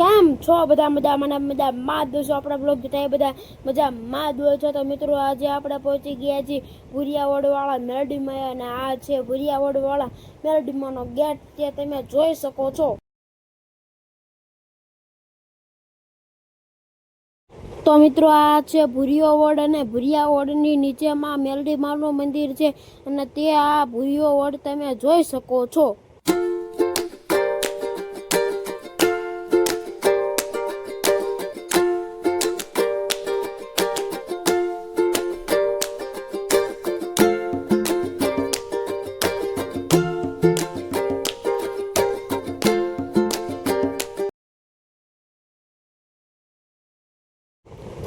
કેમ છો બધા મજા મને મજા માં દોશો આપણા બ્લોગ જોતા બધા મજા માં દો છો. તો મિત્રો, આજે આપણે પહોંચી ગયા છીએ ભુરિયાવડવાળા મેરડીમાં અને આ છે ભુરિયાવડવાળા મેરડીમાંનો ગેટ તે તમે જોઈ શકો છો. તો મિત્રો, આ છે ભુરિયોવડ અને ભુરિયાવડની નીચેમાં મેલડી માનું મંદિર છે અને તે આ ભુરિયોવડ તમે જોઈ શકો છો.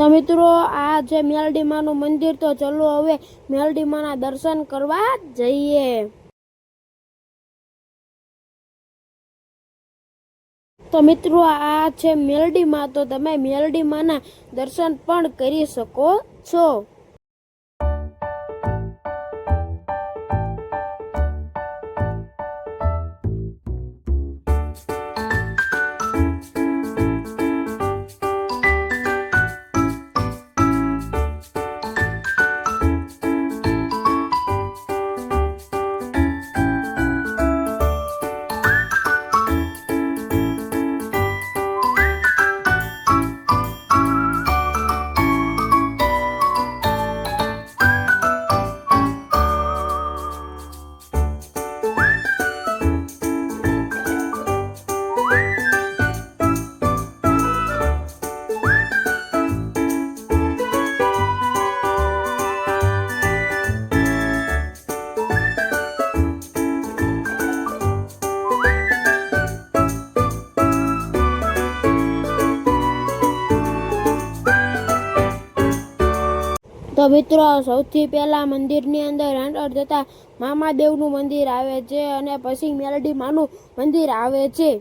તો મિત્રો, આ છે મેલડીમાનું મંદિર તો ચલો હવે મેલડીમાના દર્શન કરવા જઈએ. તો મિત્રો, આ છે મેલડીમાં, તો તમે મેલડીમાના દર્શન પણ કરી શકો છો. તો મિત્રો સૌથી પહેલા મંદિરની અંદર એન્ટર થતાં મામાદેવનું મંદિર આવે છે અને પછી મેલડી માનું મંદિર આવે છે.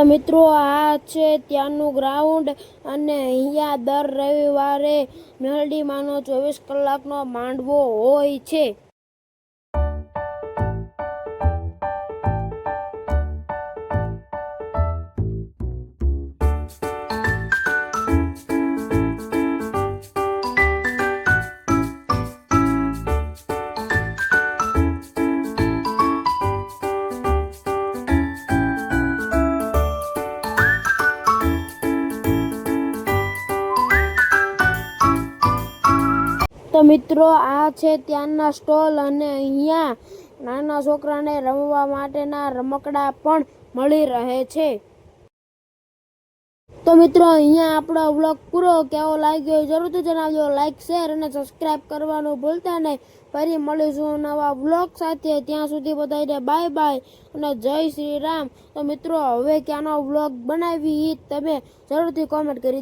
તો મિત્રો, આ છે ત્યાંનું ગ્રાઉન્ડ અને અહીંયા દર રવિવારે મેલડીમાંનો ચોવીસ કલાકનો માંડવો હોય છે. મિત્રો, આ છે ત્યાંના સ્ટોલ અને અહીંયા નાના છોકરાને રમવા માટેના રમકડા પણ મળી રહે છે. તો મિત્રો, અહીંયા આપણો વ્લોગ પૂરો કેવો લાગ્યો જરૂરથી જણાવજો. લાઈક શેર અને સબસ્ક્રાઇબ કરવાનું ભૂલતા નહીં. ફરી મળીશું નવા વ્લોગ સાથે. ત્યાં સુધી બધાને બાય બાય અને જય શ્રી રામ. તો મિત્રો, હવે ક્યાંનો વ્લોગ બનાવી તમે જરૂરથી કોમેન્ટ કરી